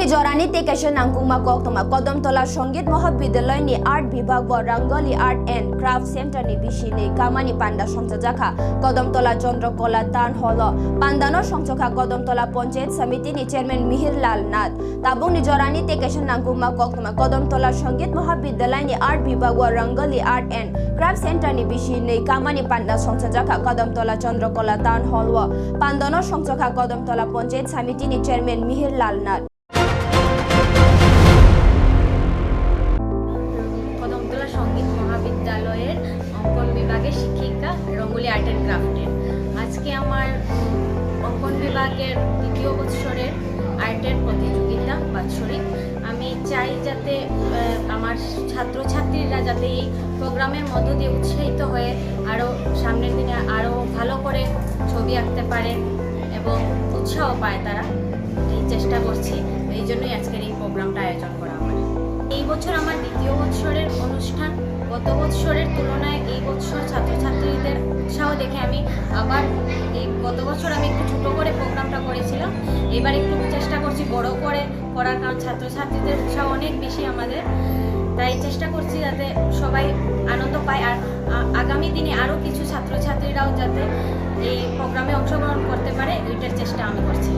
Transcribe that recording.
kesha nangkungma koktoma kodamtola সংগীত Mahavidyalaya ni art বিভাগ ও rangoli art and craft centre ni bishi ni kamani panda সংযোজকা Kadamtala Chandrakala town hall পান্দানো সংযোগা Kadamtala Panchayat Samiti ni chairman Mihir Lal Nath তাবং ni jorani te kesha nangkungma Kadamtala Sangeet Mahavidyalaya ni art বিভাগ ও rangoli art and craft centre ni bishi ni kamani panda সংযোজকা Kadamtala Chandrakala town hall পান্দানো সংযোগা Kadamtala Panchayat Samiti ni chairman Mihir Lal Nath rangoli art and ক্রাফটের। আজকে আমার অঙ্কন বিভাগের দ্বিতীয় বৎসরের আর্টের প্রতিযোগিতা বাৎসরিক। আমি চাই যাতে আমার ছাত্রছাত্রীরা যাতে এই প্রোগ্রামের মধ্য দিয়ে উৎসাহিত হয়ে আরও সামনের দিনে আরও ভালো করে ছবি আঁকতে পারে এবং উৎসাহ পায় তারা। এই চেষ্টা করছি। এই জন্যই আজকের এই প্রোগ্রামটা আয়োজন করা আমার এই বছর আমার দ্বিতীয় বছরের অনুষ্ঠান দেখে আমি আবার এই গত বছর আমি একটু ছোটো করে প্রোগ্রামটা করেছিলাম। এবার একটু চেষ্টা করছি বড় করে করার, কারণ ছাত্রছাত্রীদের উৎসাহ অনেক বেশি আমাদের। তাই চেষ্টা করছি যাতে সবাই আনন্দ পায়। আর আগামী দিনে আরও কিছু ছাত্রছাত্রীরাও যাতে এই প্রোগ্রামে অংশগ্রহণ করতে পারে ওইটার চেষ্টা আমি করছি।